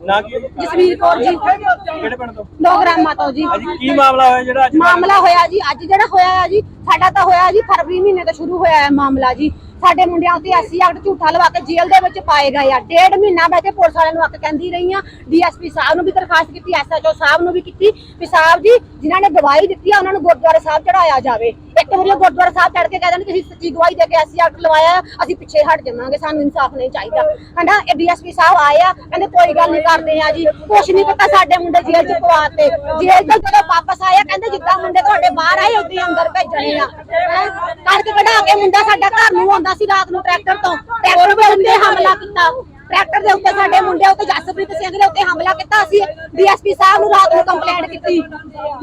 ਨਾ ਕੀ? ਜਸਵੀਰ ਕੌਰ ਜੀ। ਕਿਹੜੇ ਪਿੰਡ ਤੋਂ? ਨੌਗਰਾਮਾ ਤੋਂ ਜੀ। ਅੱਜ ਕੀ ਮਾਮਲਾ ਹੋਇਆ ਜਿਹੜਾ ਅੱਜ ਮਾਮਲਾ ਹੋਇਆ ਜੀ ਅੱਜ ਜਿਹੜਾ ਹੋਇਆ ਹੈ ਜੀ ਸਾਡਾ ਤਾਂ ਹੋਇਆ ਜੀ ਫਰਵਰੀ ਮਹੀਨੇ ਤੋਂ ਸ਼ੁਰੂ ਹੋਇਆ ਹੈ ਮਾਮਲਾ ਜੀ। ਸਾਡੇ ਮੁੰਡਿਆਂ ਉੱਤੇ ਐਸਸੀ ਐਕਟ ਝੂਠਾ ਲਵਾ ਕੇ ਜੇਲ੍ਹ ਦੇ ਵਿੱਚ ਪਾਏ ਗਏ ਆ। ਡੇਢ ਮਹੀਨਾ ਮੈਂ ਤੇ ਪੁਲਿਸ ਵਾਲਿਆਂ ਨੂੰ ਅੱਕ ਕਹਿੰਦੀ ਰਹੀ ਆ। ਡੀਐਸਪੀ ਸਾਹਿਬ ਨੂੰ ਵੀ ਦਰਖਾਸਤ ਕੀਤੀ ਐਸਐਚਓ ਸਾਹਿਬ ਨੂੰ ਵੀ ਕੀਤੀ ਵੀ ਸਾਹਿਬ ਜੀ ਜਿਨ੍ਹਾਂ ਨੇ ਗਵਾਹੀ ਦਿੱਤੀ ਆ ਉਹਨਾਂ ਨੂੰ ਗੁਰਦੁਆਰਾ ਸਾਹਿਬ ਚੜਾਇਆ ਜਾਵੇ। ਇੱਕ ਵਾਰੀ ਗੁਰਦੁਆਰਾ ਸਾਹਿਬ ਚੜ ਕੇ ਕਹਿ ਦੇਣ ਕਿ ਅਸੀਂ ਸੱਚੀ ਗਵਾਹੀ ਦੇ ਕੇ ਐਸਸੀ ਐਕਟ ਲਵਾਇਆ ਅਸੀਂ ਪਿੱਛੇ ਹਟ ਜਾਵਾਂਗੇ ਸਾਨੂੰ ਇਨਸਾਫ ਨਹੀਂ ਚਾਹੀਦਾ। ਕਹਿੰਦਾ ਡੀਐਸਪੀ ਸਾਹਿਬ ਆਏ ਆ ਕਹਿੰਦੇ ਕੋਈ ਗੱਲ ਨਹੀਂ ਕਰਦੇ ਆ ਜੀ। ਕੁਛ ਨਹੀਂ ਪਤਾ ਸਾਡੇ ਮੁੰਡੇ ਜੇਲ੍ਹ ਚ ਪਵਾਤੇ ਜੇਲ੍ਹ ਤੋਂ ਜਦੋਂ ਵਾਪਸ ਆਇਆ, ਕਹਿੰਦੇ ਜਿੱਦਾਂ ਮੁੰਡੇ ਤੁਹਾਡੇ ਬਾਹਰ ਆਏ ਉਦੋਂ ਅੰਦਰ ਭੇਜਣੇ ਆ। ਕਣਕ ਕਢਾ ਕੇ ਮੁੰਡਾ ਸਾਡਾ ਘਰ ਨੂੰ ਆਉਂਦਾ ਸੀ ਰਾਤ ਨੂੰ ਟਰੈਕਟਰ ਤੋਂ। ਟਰੈਕਟਰ ਉੱਤੇ ਹਮਲਾ ਕੀਤਾ। ਟਰੈਕਟਰ ਦੇ ਉੱਤੇ ਸਾਡੇ ਮੁੰਡੇ ਉੱਤੇ ਜਸਪ੍ਰੀਤ ਸਿੰਘ ਦੇ ਉੱਤੇ ਹਮਲਾ ਕੀਤਾ ਅਸੀਂ ਡੀਐਸਪੀ ਸਾਹਿਬ ਨੂੰ ਰਾਤ ਨੂੰ ਕੰਪਲੇਂਟ ਕੀਤੀ।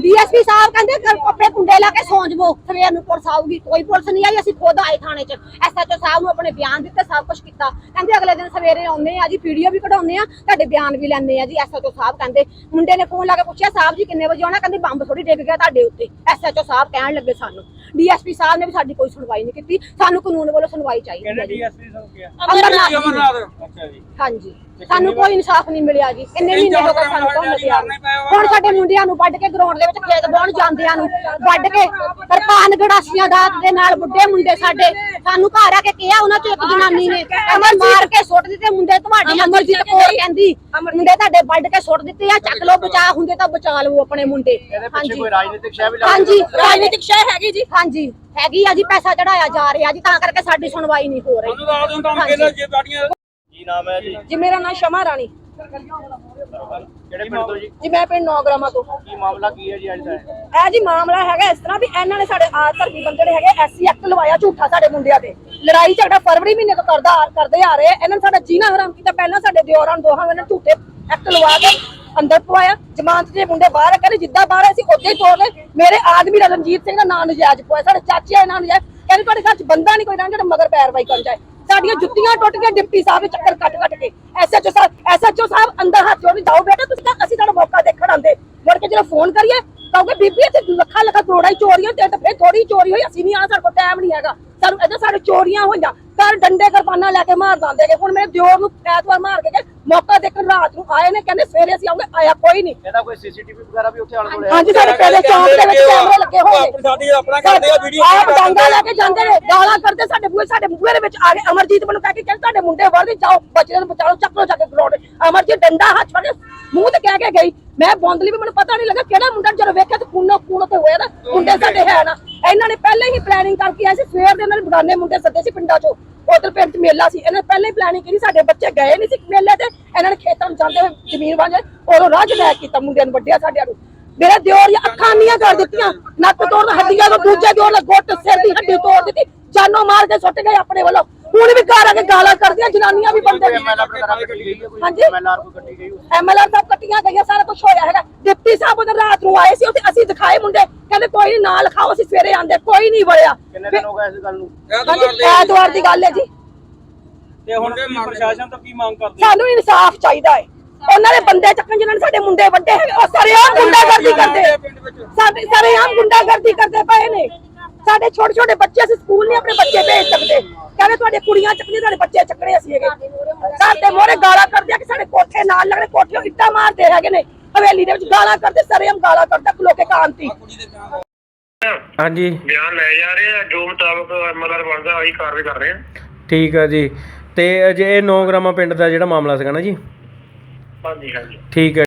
ਡੀਐਸਪੀ ਸਾਹਿਬ ਕਹਿੰਦੇ ਕੱਪੜੇ ਕੁੰਡੇ ਲਾ ਕੇ ਸੌਂ ਜਾਵੋ। ਸਵੇਰ ਨੂੰ ਪੁਲਿਸ ਆਊਗੀ ਕੋਈ ਪੁਲਿਸ ਨਹੀਂ ਆਈ ਅਸੀਂ ਖੁਦ ਆਏ ਥਾਣੇ 'ਚ। ਐਸਐਚਓ ਸਾਹਿਬ ਨੂੰ ਆਪਣੇ ਬਿਆਨ ਦਿੱਤੇ ਸਭ ਕੁਝ ਕੀਤਾ। ਕਹਿੰਦੇ ਅਗਲੇ ਦਿਨ ਸਵੇਰੇ ਆਉਂਦੇ ਆ ਜੀ ਵੀਡੀਓ ਵੀ ਕਢਾਉਂਦੇ ਆ ਤੁਹਾਡੇ ਬਿਆਨ ਵੀ ਲੈਂਦੇ ਆ ਜੀ। ਐਸਐਚਓ ਸਾਹਿਬ ਕਹਿੰਦੇ ਮੁੰਡੇ ਨੇ ਫੋਨ ਲਾ ਕੇ ਪੁੱਛਿਆ ਸਾਹਿਬ ਜੀ ਕਿੰਨੇ ਵਜੇ ਆਉਣਾ? ਕਹਿੰਦੇ ਬੰਬ ਥੋੜੀ ਡਿੱਗ ਗਿਆ ਤੁਹਾਡੇ ਉੱਤੇ। ਐਸਐਚਓ ਸਾਹਿਬ ਕਹਿਣ ਲੱਗੇ ਸਾਨੂੰ। ਡੀਐਸਪੀ ਸਾਹਿਬ ਨੇ ਵੀ ਸਾਡੀ ਕੋਈ ਸੁਣਵਾਈ ਨਹੀਂ ਕੀਤੀ। ਸਾਨੂੰ ਕਾਨੂੰਨ ਵੱਲੋਂ ਸੁਣਵਾਈ ਚਾਹੀਦੀ ਹੈ ਜੀ। ਡੀਐਸਪੀ ਸਾਹਿਬ ਗਿਆ ਅਮਰਨਾਥ। ਅੱਛਾ ਜੀ। ਹਾਂਜੀ। ਸਾਨੂੰ ਕੋਈ ਇਨਸਾਫ ਨਹੀਂ ਮਿਲਿਆ ਜੀ। ਇੰਨੇ ਮਹੀਨੇ ਹੋ ਗਏ ਸਾਨੂੰ ਘੁੰਮਦੇ ਆ ਹੁਣ ਸਾਡੇ ਮੁੰਡਿਆਂ ਨੂੰ ਵੱਢ ਕੇ ਗਰਾਊਂਡ ਦੇ ਵਿੱਚ ਖੇਤ ਬਾਉਣ ਜਾਂਦਿਆਂ ਨੂੰ ਵੱਢ ਕੇ ਕਿਰਪਾਨ ਗੜਾਸੀਆਂ ਦਾ ਦੇ ਨਾਲ ਬੁੱਢੇ ਮੁੰਡੇ ਸਾਡੇ। ਸਾਨੂੰ ਘਰ ਆ ਕੇ ਕਿਹਾ ਉਹਨਾਂ ਚੋਂ ਇੱਕ ਜਨਾਨੀ ਨੇ ਕਹਿੰਦਾ ਮਾਰ ਕੇ ਸੁੱਟ ਦਿੱਤੇ ਮੁੰਡੇ ਤੁਹਾਡੀ ਅਮਰਜੀਤ ਕੌਰ ਕਹਿੰਦੀ ਮੁੰਡੇ ਤੁਹਾਡੇ ਵੱਢ ਕੇ ਸੁੱਟ ਦਿੱਤੇ ਆ ਚੱਕ ਲਓ ਬਚਾ ਹੁੰਦੇ ਤਾਂ ਬਚਾ ਲਓ ਆਪਣੇ ਮੁੰਡੇ। ਹਾਂਜੀ। ਕੋਈ ਰਾਜਨੀਤਿਕ ਸ਼ੈ ਵੀ ਹਾਂਜੀ। ਰਾਜਨੀਤਿਕ ਸ਼ੈ ਹੈਗੀ ਜੀ। ਹਾਂਜੀ। ਹੈਗੀ ਆ ਜੀ ਪੈਸਾ ਚੜਾਇਆ ਜਾ ਰਿਹਾ ਜੀ ਤਾਂ ਕਰਕੇ ਸਾਡੀ ਸੁਣਵਾਈ ਨਹੀਂ ਹੋ ਰਹੀ। ਕੀ ਨਾਮ ਹੈ ਜੀ? ਜੀ ਮੇਰਾ ਨਾਮ ਸ਼ਮਾ ਰਾਣੀ। ਕਿਹੜੇ ਪਿੰਡ ਤੋਂ ਜੀ? ਜੀ ਮੈਂ ਪਿੰਡ ਨੌਗਰਾਮਾ ਤੋਂ। ਕੀ ਮਾਮਲਾ ਕੀ ਹੈ ਜੀ ਅੱਜ ਦਾ? ਇਹ ਜੀ ਮਾਮਲਾ ਹੈਗਾ ਇਸ ਤਰ੍ਹਾਂ ਵੀ ਇਹਨਾਂ ਨੇ ਸਾਡੇ ਆ ਧਰਮੀ ਬੰਦੇ ਨੇ ਹੈਗੇ ਐਸਸੀ ਐਕਟ ਲਵਾਇਆ ਝੂਠਾ ਸਾਡੇ ਮੁੰਡਿਆਂ ਤੇ। ਲੜਾਈ ਝਗੜਾ ਫਰਵਰੀ ਮਹੀਨੇ ਤੋਂ ਕਰਦਾ ਕਰਦੇ ਆ ਰਹੇ ਆ। ਇਹਨਾਂ ਨੇ ਸਾਡਾ ਜੀਣਾ ਹਰਾਮ ਕੀਤਾ। ਪਹਿਲਾਂ ਸਾਡੇ ਦਿਓਰਾਂ ਨੂੰ ਦੋਹਾਂ ਨੇ ਝੂਠੇ ਐਕਟ ਲਵਾ ਕੇ ਅੰਦਰ ਪਵਾਇਆ। ਜਮਾਨਤ ਦੇ ਮੁੰਡੇ ਬਾਹਰ ਕਹਿੰਦੇ ਜਿੱਦਾਂ ਬਾਹਰ ਆਏ ਸੀ ਉੱਥੇ ਹੀ ਤੋੜ ਲਏ। ਮੇਰੇ ਆਦਮੀ ਰਣਜੀਤ ਸਿੰਘ ਦਾ ਨਾਂ ਨਜਾਇਜ਼ ਪਵਾਇਆ। ਸਾਡੇ ਚਾਚੇ ਦਾ ਨਾਂ ਨਜਾਇਜ਼। ਕਹਿੰਦੇ ਤੁਹਾਡੇ ਘਰ ਚ ਬੰਦਾ ਨਹੀਂ ਕੋਈ ਰਹਿਣ ਜਿਹੜਾ ਮਗਰ ਪੈਰਵਾਈ ਕਰਨ ਜਾਏ। ਸਾਡੀਆਂ ਜੁੱਤੀਆਂ ਟੁੱਟ ਗਈਆਂ, ਡਿਪਟੀ ਸਾਹਿਬ ਦੇ ਚੱਕਰ ਕੱਟ ਕੱਟ ਕੇ। ਐਸਐਚਓ ਸਾਹਿਬ ਐਸਐਚਓ ਸਾਹਿਬ ਅੰਦਰ ਹੱਥ ਜੋੜੀ ਜਾਓ ਬੇਟਾ, ਤੁਸੀਂ ਤਾਂ ਅਸੀਂ ਤੁਹਾਨੂੰ ਮੌਕਾ ਦੇਖਣ ਆਂਦੇ ਮੁੜ ਕੇ ਜਦੋਂ ਫੋਨ ਕਰੀਏ, ਕਹੋਗੇ, ਬੀਬੀ, ਇੱਥੇ ਲੱਖਾਂ ਲੱਖਾਂ ਕਰੋੜਾਂ ਹੀ ਚੋਰੀਆਂ ਤੇ ਤਾਂ ਫਿਰ ਥੋੜੀ ਚੋਰੀ ਹੋਈ, ਅਸੀਂ ਨਹੀਂ ਆਣਾ ਸਾਡੇ ਕੋਲ ਟਾਈਮ ਨਹੀਂ ਹੈਗਾ। ਸਾਨੂੰ ਇਹਦਾ ਸਾਡੇ ਚੋਰੀਆਂ ਹੋਈਆਂ। ਘਰ ਡੰਡੇ ਕਿਰਪਾਨਾਂ ਲੈ ਕੇ ਮਾਰ ਜਾਂਦੇ ਗੇ ਹੁਣ ਮੇਰੇ ਦਿਓਰ ਨੂੰ ਐਤਵਾਰ ਮਾਰ ਕੇ ਗਏ ਮੌਕਾ ਦੇਖਣ ਰਾਤ ਨੂੰ ਆਏ ਨੇ ਕਹਿੰਦੇ ਸਵੇਰੇ ਅਸੀਂ ਆਉਂਗੇ ਆਇਆ ਕੋਈ ਨਹੀਂ। ਇਹਦਾ ਕੋਈ ਸੀਸੀਟੀਵੀ ਵਗੈਰਾ ਵੀ ਉੱਥੇ ਆਲੇ ਕੋਲੇ ਹਾਂਜੀ ਸਾਡੇ ਪਹਿਲੇ ਚੌਂਕ ਦੇ ਵਿੱਚ ਕੈਮਰੇ ਲੱਗੇ ਹੋਏ ਨੇ। ਸਾਡੀ ਆਪਣਾ ਕਰਦੇ ਆ ਵੀਡੀਓ ਆਪ ਡਾਂਗਾ ਲੈ ਕੇ ਜਾਂਦੇ ਨੇ ਗਾਲਾਂ ਕਰਦੇ ਸਾਡੇ ਬੂਹੇ ਸਾਡੇ ਬੂਹੇ ਦੇ ਵਿੱਚ ਆ ਗਏ। ਅਮਰਜੀਤ ਮੈਨੂੰ ਕਹਿ ਕੇ ਕਹਿੰਦੇ ਤੁਹਾਡੇ ਮੁੰਡੇ ਵਰਦੀ ਜਾਓ ਬੱਚਿਆਂ ਨੂੰ ਬਚਾਓ ਚੱਕ ਲੋ ਜਾ ਕੇ ਗਰਾਊਂਡ ਅਮਰਜੀਤ ਡੰਡਾ ਹੱਥ ਫੜ ਕੇ ਮੂੰਹ ਤੇ ਕਹਿ ਕੇ ਗਈ। ਮੈਂ ਬੌਂਦਲੀ ਵੀ ਮੈਨੂੰ ਪਤਾ ਨਹੀਂ ਲੱਗਾ ਕਿਹੜਾ ਮੁੰਡਾ ਜਦੋਂ ਵੇਖਿਆ ਤੇ ਕੂਨੋ ਕੂਨੋ ਤੇ ਹੋਇਆ ਨਾ ਮੁੰਡੇ ਸਾਡੇ ਹੈ ਨਾ। ਇਹਨਾਂ ਨੇ ਪਹਿਲਾਂ ਹੀ ਪਲੈਨਿੰਗ ਕਰਕੇ ਆਏ ਸੀ, ਸਵੇਰ ਦੇ ਇਹਨਾਂ ਨੇ ਬਗਾਨੇ ਮੁੰਡੇ ਸੱਦੇ ਸੀ ਪਿੰਡਾਂ ਚੋਂ, ਉਧਰ ਪਿੰਡ ਚ ਮੇਲਾ ਸੀ। ਇਹਨਾਂ ਨੇ ਪਹਿਲਾਂ ਹੀ ਪਲੈਨਿੰਗ ਕੀਤੀ, ਸਾਡੇ ਬੱਚੇ ਗਏ ਨਹੀਂ ਸੀ ਮੇਲੇ ਤੇ, ਇਹਨਾਂ ਨੇ ਖੇਤਾਂ ਨੂੰ ਜਾਂਦੇ ਹੋਏ ਜ਼ਮੀਨ ਵਾਂਝੇ ਉਦੋਂ ਰਾਜ ਲੈ ਕੀਤਾ ਮੁੰਡਿਆਂ ਨੂੰ, ਵੱਡਿਆ ਸਾਡਿਆਂ ਨੂੰ। ਮੇਰੇ ਦਿਓਰ ਦੀਆਂ ਅੱਖਾਂ ਨੀਆਂ ਕਰ ਦਿੱਤੀਆਂ, ਨੱਕ ਤੋੜ ਹੱਡੀਆਂ ਤੋਂ ਦੂਜੇ ਦਿਓਰ ਦਾ ਗੁੱਟ, ਸਿਰ ਦੀ ਹੱਡੀ ਤੋੜ ਦਿੱਤੀ, ਜਾਨੋਂ ਮਾਰ ਕੇ ਸੁੱਟ ਗਏ ਆਪਣੇ ਵੱਲੋਂ। ਹੁਣ ਵੀ ਘਰ ਆ ਕੇ ਗਾਲਾਂ ਕਰਦੀਆਂ ਜਨਾਨੀਆਂ ਵੀ ਬੰਦੇ ਕੋਈ ਹਾਂਜੀ। ਐਮਐਲਆਰ ਸਾਹਿਬ ਕੱਟੀਆਂ ਗਈਆਂ ਸਾਰਾ ਕੁਝ ਹੋਇਆ ਹੈਗਾ। ਡਿਪਟੀ ਸਾਹਿਬ ਉਹਦੇ ਰਾਤ ਨੂੰ ਆਏ ਸੀ ਉੱਥੇ ਅਸੀਂ ਦਿਖਾਏ ਮੁੰਡੇ। ਕਹਿੰਦੇ ਕੋਈ ਨਹੀਂ ਨਾ ਲਿਖਾਓ ਅਸੀਂ ਸਵੇਰੇ ਆਂਦੇ ਕੋਈ ਨਹੀਂ ਵੜਿਆ। ਕਿੰਨੇ ਦਿਨ ਹੋ ਗਏ ਇਸ ਗੱਲ ਨੂੰ? ਹਾਂਜੀ ਐਤਵਾਰ ਦੀ ਗੱਲ ਹੈ ਜੀ। ਤੇ ਹੁਣ ਪ੍ਰਸ਼ਾਸਨ ਤੋਂ ਕੀ ਮੰਗ ਕਰਦੇ? ਸਾਨੂੰ ਇਨਸਾਫ ਚਾਹੀਦਾ ਹੈ। ਉਹਨਾਂ ਦੇ ਬੰਦੇ ਚੱਕਣ ਜਿਨ੍ਹਾਂ ਨੇ ਸਾਡੇ ਮੁੰਡੇ ਵੱਡੇ ਹੈਗੇ ਉਹ ਸਰੇਆਮ ਗੁੰਡਾਗਰਦੀ ਕਰਦੇ। ਸਾਡੇ ਸਰੇਆਮ ਗੁੰਡਾਗਰਦੀ ਕਰਦੇ ਪਏ ਨੇ। ਸਾਡੇ ਛੋਟੇ ਛੋਟੇ ਬੱਚੇ ਅਸੀਂ ਸਕੂਲ ਨਹੀਂ ਆਪਣੇ ਬੱਚੇ ਭੇਜ ਸਕਦੇ। ਕਹਿੰਦੇ ਤੁਹਾਡੇ ਕੁੜੀਆਂ ਚੱਕਣੀਆਂ ਤੁਹਾਡੇ ਬੱਚੇ ਚੱਕਣੇ ਅਸੀਂ ਹੈਗੇ। ਸਾਡੇ ਮੋਰੇ ਗਾਲਾਂ ਕਰਦੇ ਆ ਕਿ ਸਾਡੇ ਕੋਠੇ ਨਾਲ ਲੱਗਦੇ ਕੋਠੇ ਇੱਟਾਂ ਮਾਰਦੇ ਹੈਗੇ ਨੇ। ਹਵੇਲੀ ਦੇ ਵਿੱਚ ਗਾਲਾਂ ਕਰਦੇ ਸਰੇਆਮ ਗਾਲਾਂ ਕਰਦਾ ਲੋਕੇ ਕਾਂਤੀ। ਹਾਂਜੀ। ਬਿਆਨ ਲੈ ਜਾ ਰਹੇ ਆ ਜੋ ਮੁਤਾਬਕ ਐਮਐਲਆਰ ਬਣਦਾ ਆਹੀ ਕਾਰਵਾਈ ਕਰ ਰਹੇ ਆ। ਠੀਕ ਆ ਜੀ। ਤੇ ਅਜੇ ਇਹ 9 ਗ੍ਰਾਮਾ ਪਿੰਡ ਦਾ ਜਿਹੜਾ ਮਾਮਲਾ ਸੀਗਾ ਨਾ ਜੀ? ਹਾਂਜੀ ਹਾਂਜੀ। ਠੀਕ ਹੈ